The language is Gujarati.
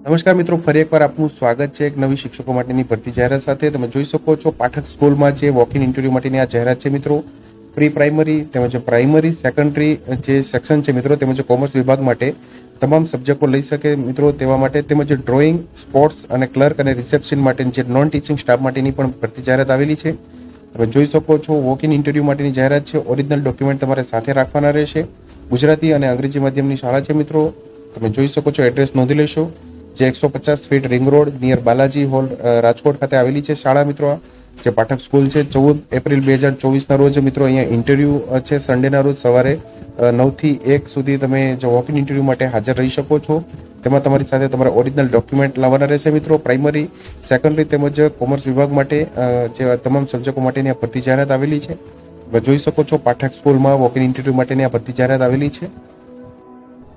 નમસ્કાર મિત્રો, ફરી એકવાર આપનું સ્વાગત છે એક નવી શિક્ષકો માટેની ભરતી જાહેરાત સાથે. તમે જોઈ શકો છો પાઠક સ્કૂલમાં જે વોક ઇન ઇન્ટરવ્યુ માટેની આ જાહેરાત છે મિત્રો. પ્રી પ્રાઇમરી તેમજ પ્રાઇમરી સેકન્ડરી જે સેક્શન છે મિત્રો, તેમજ કોમર્સ વિભાગ માટે તમામ સબ્જેક્ટો લઈ શકે મિત્રો તેવા માટે. તેમજ ડ્રોઈંગ સ્પોર્ટ્સ અને ક્લર્ક અને રિસેપ્શન માટેની જે નોન ટીચિંગ સ્ટાફ માટેની પણ ભરતી જાહેરાત આવેલી છે. તમે જોઈ શકો છો વોક ઇન ઇન્ટરવ્યુ માટેની જાહેરાત છે. ઓરિજિનલ ડોક્યુમેન્ટ તમારે સાથે રાખવાના રહેશે. ગુજરાતી અને અંગ્રેજી માધ્યમની શાળા છે મિત્રો. તમે જોઈ શકો છો એડ્રેસ નોંધી લેશો. જે એકસો પચાસ feet ring road near Balaji hall Rajkot ખાતે આવેલી છે શાળા મિત્રો જે પાઠક સ્કૂલ છે. ચૌદ એપ્રિલ બે હજાર ચોવીસના રોજ મિત્રો અહીંયા ઇન્ટરવ્યૂ છે સન્ડેના રોજ સવારે નવથી એક સુધી તમે જે વોક ઇન ઇન્ટરવ્યૂ માટે હાજર રહી શકો છો. તેમાં તમારી સાથે તમારા ઓરિજિનલ ડોક્યુમેન્ટ લાવવાના રહેશે મિત્રો. પ્રાઇમરી સેકન્ડરી તેમજ કોમર્સ વિભાગ માટે જે તમામ સબ્જેક્ટો માટેની આ ભરતી જાહેરાત આવેલી છે. જોઈ શકો છો પાઠક સ્કૂલમાં વોક ઇન ઇન્ટરવ્યુ માટેની આ ભરતી જાહેરાત આવેલી છે.